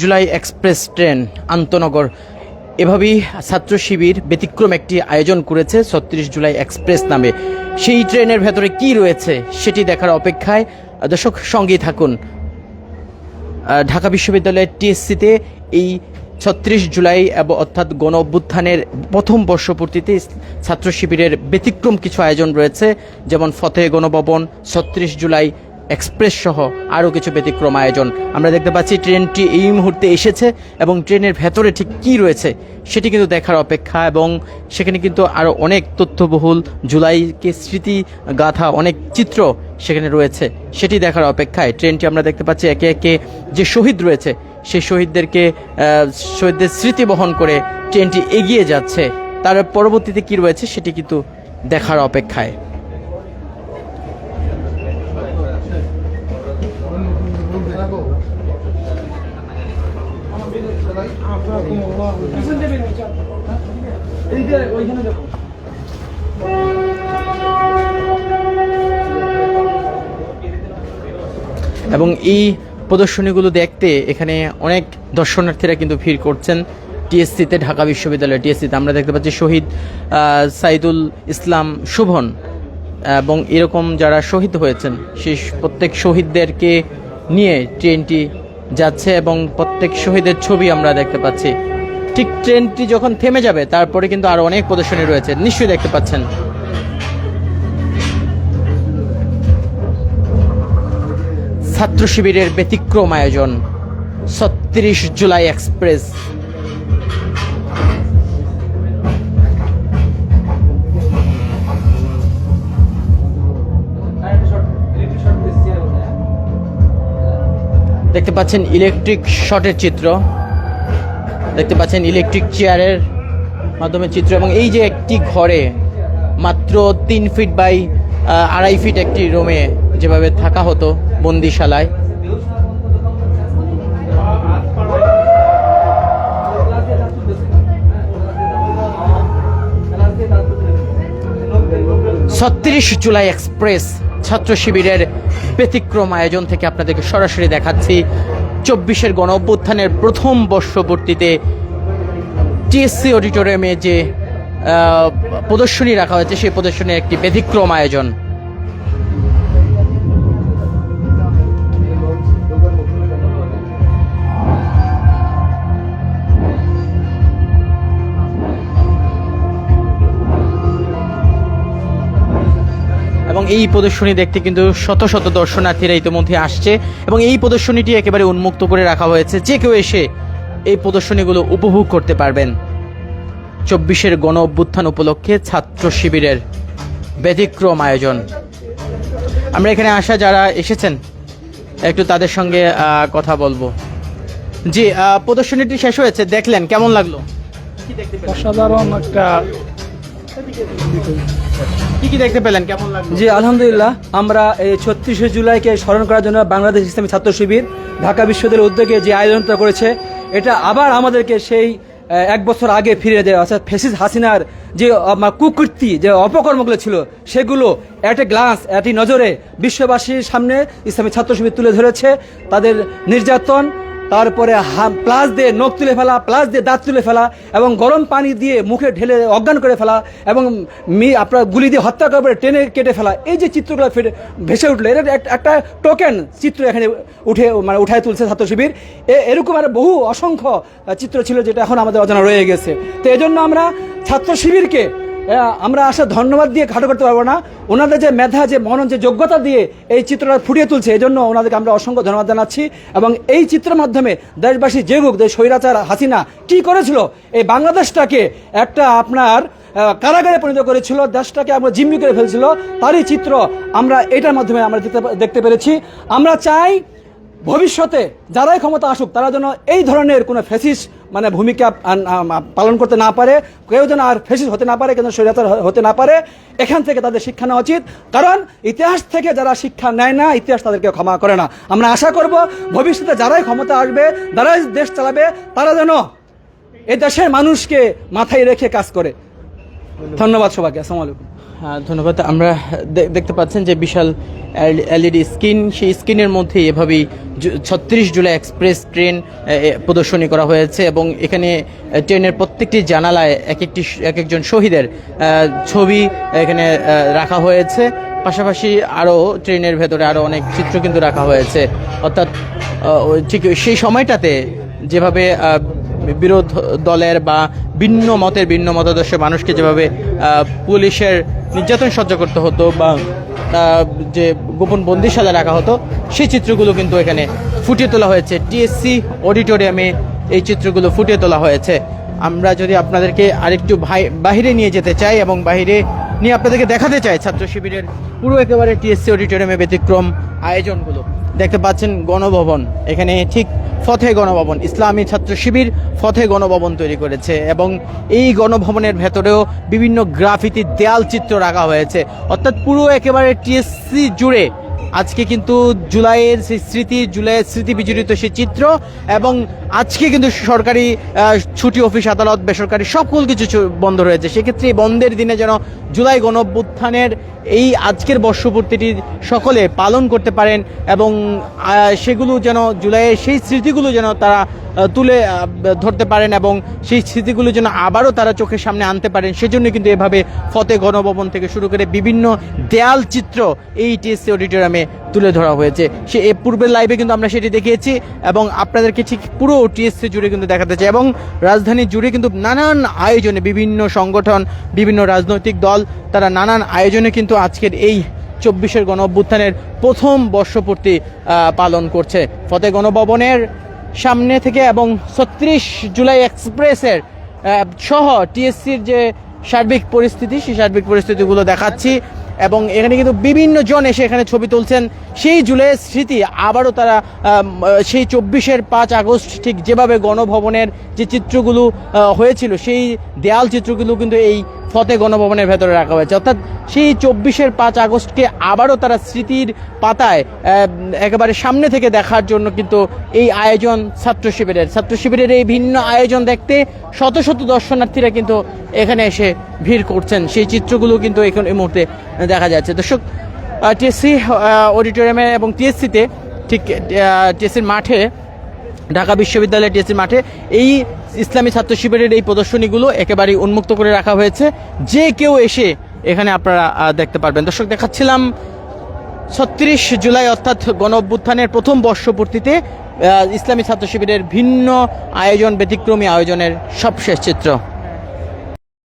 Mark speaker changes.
Speaker 1: July express train আন্তনগর। এভাবেই ছাত্র শিবির ব্যতিক্রম একটি আয়োজন করেছে ছত্রিশ জুলাই এক্সপ্রেস নামে। সেই ট্রেনের ভেতরে কি রয়েছে সেটি দেখার অপেক্ষায়, দর্শক সঙ্গেই থাকুন। ঢাকা বিশ্ববিদ্যালয়ের টিএসসিতে এই ছত্রিশ জুলাই এবং অর্থাৎ গণ অভ্যুত্থানের প্রথম বর্ষপূর্তিতে ছাত্র শিবিরের ব্যতিক্রম কিছু আয়োজন রয়েছে, যেমন ফতেহ গণভবন, ছত্রিশ জুলাই এক্সপ্রেস সহ আরও কিছু ব্যতিক্রম আয়োজন। আমরা দেখতে পাচ্ছি ট্রেনটি এই মুহূর্তে এসেছে এবং ট্রেনের ভেতরে ঠিক কী রয়েছে সেটি কিন্তু দেখার অপেক্ষা এবং সেখানে কিন্তু আরও অনেক তথ্যবহুল জুলাইকে স্মৃতি গাথা অনেক চিত্র সেখানে রয়েছে সেটি দেখার অপেক্ষায়। ট্রেনটি আমরা দেখতে পাচ্ছি একে একে যে শহীদ রয়েছে সেই শহীদদেরকে শহীদদের স্মৃতি বহন করে ট্রেনটি এগিয়ে যাচ্ছে। তার পরবর্তীতে কি রয়েছে সেটি কিন্তু দেখার অপেক্ষায়। এবং এই প্রদর্শনীগুলো দেখতে এখানে অনেক দর্শনার্থীরা কিন্তু ভিড় করছেন টিএসসিতে, ঢাকা বিশ্ববিদ্যালয় টিএসসিতে। আমরা দেখতে পাচ্ছি শহীদ সাইদুল ইসলাম শুভন, এবং এরকম যারা শহীদ হয়েছেন, সেই প্রত্যেক শহীদদেরকে নিয়ে ট্রেনটি যাচ্ছে এবং প্রত্যেক শহীদের ছবি আমরা দেখতে পাচ্ছি। ঠিক ট্রেনটি যখন থেমে যাবে, তারপরে কিন্তু আরও অনেক প্রদর্শনী রয়েছে। নিশ্চয়ই দেখতে পাচ্ছেন। ছাত্র শিবিরের ব্যতিক্রম আয়োজন, ছত্রিশ জুলাই এক্সপ্রেস। দেখতে পাচ্ছেন ইলেকট্রিক শটের চিত্র। দেখতে পাচ্ছেন ইলেকট্রিক চেয়ারের মাধ্যমে চিত্র এবং এই যে একটি ঘরে মাত্র তিন ফিট বাই আড়াই ফিট একটি রুমে যেভাবে থাকা হতো বন্দিশালায়। ছত্রিশ জুলাই এক্সপ্রেস ছাত্র শিবিরের ব্যতিক্রম আয়োজন থেকে আপনাদেরকে সরাসরি দেখাচ্ছি। চব্বিশের গণ অভ্যুত্থানের প্রথম বর্ষবর্তীতে টিএসসি অডিটোরিয়ামে যে প্রদর্শনী রাখা হয়েছে, সেই প্রদর্শনীর একটি ব্যতিক্রম আয়োজন। এই প্রদর্শনী দেখতে কিন্তু শত শত দর্শনার্থীরা ইতিমধ্যে আসছে এবং এই প্রদর্শনীটি একেবারে উন্মুক্ত করে রাখা হয়েছে। যে কেউ এসে এই প্রদর্শনীগুলো উপভোগ করতে পারবেন। চব্বিশের গণ অভ্যুত্থান উপলক্ষে ছাত্র শিবিরের ব্যতিক্রম আয়োজন। আমরা এখানে আসা যারা এসেছেন, একটু তাদের সঙ্গে কথা বলব। জি প্রদর্শনীটি শেষ হয়েছে। দেখলেন, কেমন লাগল?
Speaker 2: অসাধারণ একটা
Speaker 1: কি কি দেখতে পেলেন? কেমন লাগল?
Speaker 2: জি, আলহামদুলিল্লাহ। আমরা এই ছত্রিশে জুলাইকে স্মরণ করার জন্য বাংলাদেশ ইসলামী ছাত্র শিবির ঢাকা বিশ্ববিদ্যালয়ের উদ্যোগে যে আয়োজনটা করেছে, এটা আবার আমাদেরকে সেই এক বছর আগে ফিরে দেওয়া, অর্থাৎ ফেসিস হাসিনার যে কুকৃতি, যে অপকর্মগুলো ছিল, সেগুলো এট এ গ্লান্স এ নজরে বিশ্ববাসীর সামনে ইসলামী ছাত্র শিবির তুলে ধরেছে। তাদের নির্যাতন তারপরে প্লাস দিয়ে নখ তুলে ফেলা, প্লাস দিয়ে দাঁত তুলে ফেলা এবং গরম পানি দিয়ে মুখে ঢেলে অজ্ঞান করে ফেলা এবং মি আপনার গুলি দিয়ে হত্যা করে টেনে কেটে ফেলা। এই যে চিত্রগুলো ফেটে ভেসে উঠল এটা এক- একটা টোকেন চিত্র এখানে উঠে মানে উঠায় তুলছে ছাত্র শিবির। এ- এরকম আর বহু অসংখ্য চিত্র ছিল যেটা এখন আমাদের অজানা রয়ে গেছে। তো এজন্য আমরা ছাত্র শিবিরকে আমরা আসলে ধন্যবাদ দিয়ে খাটো করতে পারব না। ওনাদের যে মেধা, যে মনন, যে যোগ্যতা দিয়ে এই চিত্রটা ফুটিয়ে তুলছে এই জন্য ওনাদেরকে আমরা অসংখ্য ধন্যবাদ জানাচ্ছি। এবং এই চিত্রের মাধ্যমে দেশবাসী জেগুক যে স্বৈরাচার, হাসিনা, কি করেছিল? এই বাংলাদেশটাকে একটা আপনার কারাগারে পরিণত করেছিল, দেশটাকে আমরা জিম্মি করে ফেলছিল। তারই চিত্র আমরা এটার মাধ্যমে আমরা দেখতে দেখতে পেরেছি। আমরা চাই ভবিষ্যতে যারাই ক্ষমতা আসুক, তারা যেন এই ধরনের কোনো ফেসিস মানে ভূমিকা পালন করতে না পারে, কেউ যেন আর ফেসিস হতে না পারে কেন স্বৈরাচার হতে না পারে, এখান থেকে তাদের শিক্ষা নেওয়া উচিত। কারণ ইতিহাস থেকে যারা শিক্ষা নেয় না, ইতিহাস তাদেরকে ক্ষমা করে না। আমরা আশা করব ভবিষ্যতে যারাই ক্ষমতা আসবে, যারাই দেশ চালাবে, তারা যেন এই দেশের মানুষকে মাথায় রেখে কাজ করে। ধন্যবাদ সবাইকে, আসসালামু আলাইকুম।
Speaker 1: ধন্যবাদ। আমরা দেখতে পাচ্ছেন যে বিশাল এলইডি স্ক্রিন, সেই স্ক্রিনের মধ্যে এভাবেই ছত্রিশ জুলাই এক্সপ্রেস ট্রেন প্রদর্শনী করা হয়েছে এবং এখানে ট্রেনের প্রত্যেকটি জানালায় এক একটি এক একজন শহীদের ছবি এখানে রাখা হয়েছে। পাশাপাশি আরও ট্রেনের ভেতরে আরও অনেক চিত্র কিন্তু রাখা হয়েছে। অর্থাৎ ঠিক সেই সময়টাতে যেভাবে বিরোধ দলের বা ভিন্ন মতের, ভিন্ন মতাদর্শের মানুষকে যেভাবে পুলিশের নির্যাতন সহ্য করতে হতো বা যে গোপন বন্দিশালা রাখা হতো, সেই চিত্রগুলো কিন্তু এখানে ফুটিয়ে তোলা হয়েছে। টিএসসি অডিটোরিয়ামে এই চিত্রগুলো ফুটিয়ে তোলা হয়েছে। আমরা যদি আপনাদেরকে আরেকটু বাহিরে নিয়ে যেতে চাই এবং বাহিরে নিয়ে আপনাদেরকে দেখাতে চাই ছাত্র শিবিরের পুরো একেবারে টিএসসি অডিটোরিয়ামে ব্যতিক্রম আয়োজনগুলো। দেখতে পাচ্ছেন গণভবন। এখানে ঠিক ফতে গণভবন, ইসলামী ছাত্র শিবির ফতে গণভবন তৈরি করেছে এবং এই গণভবনের ভেতরেও বিভিন্ন গ্রাফিতি দেয়াল চিত্র রাখা হয়েছে। অর্থাৎ পুরো একেবারে টিএসসি জুড়ে আজকে কিন্তু জুলাইয়ের সেই স্মৃতি, জুলাইয়ের স্মৃতি বিজড়িত সেই চিত্র এবং আজকে কিন্তু সরকারি ছুটি অফিস, আদালত, বেসরকারি সকল কিছু বন্ধ রয়েছে। সেক্ষেত্রে এই বন্ধের দিনে যেন জুলাই গণঅভ্যুত্থানের এই আজকের বর্ষপূর্তিটি সকলে পালন করতে পারেন এবং সেগুলো যেন, জুলাইয়ের সেই স্মৃতিগুলো যেন তারা তুলে ধরতে পারেন এবং সেই স্মৃতিগুলো যেন আবারও তারা চোখের সামনে আনতে পারেন সেজন্য কিন্তু এভাবে ফতে গণভবন থেকে শুরু করে বিভিন্ন দেয়াল চিত্র এই টিএসসি অডিটোরিয়ামে তুলে ধরা হয়েছে। সে, এ পূর্বের লাইভে কিন্তু আমরা সেটি দেখিয়েছি এবং আপনাদেরকে ঠিক পুরো টিএসসি জুড়ে কিন্তু দেখাতে চাই এবং রাজধানী জুড়ে কিন্তু নানান আয়োজনে বিভিন্ন সংগঠন, বিভিন্ন রাজনৈতিক দল, তারা নানান আয়োজনে কিন্তু আজকের এই চব্বিশের গণ অভ্যুত্থানের প্রথম বর্ষপূর্তি পালন করছে। ফতে গণভবনের সামনে থেকে এবং ছত্রিশ জুলাই এক্সপ্রেসের সহ টিএসসির যে সার্বিক পরিস্থিতি, সেই সার্বিক পরিস্থিতিগুলো দেখাচ্ছি। এবং এখানে কিন্তু বিভিন্ন জন এসে এখানে ছবি তুলছেন। সেই জুলাইয়ের স্মৃতি আবারও তারা সেই চব্বিশের পাঁচ আগস্ট ঠিক যেভাবে গণভবনের যে চিত্রগুলো হয়েছিল, সেই দেয়াল চিত্রগুলো কিন্তু এই ফতে গণভবনের ভেতরে রাখা হয়েছে। অর্থাৎ সেই চব্বিশের পাঁচ আগস্টকে আবারও তারা স্মৃতির পাতায় একেবারে সামনে থেকে দেখার জন্য কিন্তু এই আয়োজন ছাত্র শিবিরের। ছাত্র শিবিরের এই ভিন্ন আয়োজন দেখতে শত শত দর্শনার্থীরা কিন্তু এখানে এসে ভিড় করছেন। সেই চিত্রগুলো কিন্তু এখন এই মুহূর্তে দেখা যাচ্ছে। দর্শক টিএসসি অডিটোরিয়ামে এবং টিএসসিতে ঠিক টিএসসির মাঠে, ঢাকা বিশ্ববিদ্যালয়ের টিএসসির মাঠে এই ইসলামী ছাত্র শিবিরের এই প্রদর্শনীগুলো একেবারেই উন্মুক্ত করে রাখা হয়েছে। যে কেউ এসে এখানে আপনারা দেখতে পারবেন। দর্শক, দেখাচ্ছিলাম ছত্রিশ জুলাই অর্থাৎ গণ অভ্যুত্থানের প্রথম বর্ষপূর্তিতে ইসলামী ছাত্র শিবিরের ভিন্ন আয়োজন ব্যতিক্রমী আয়োজনের সবশেষ চিত্র।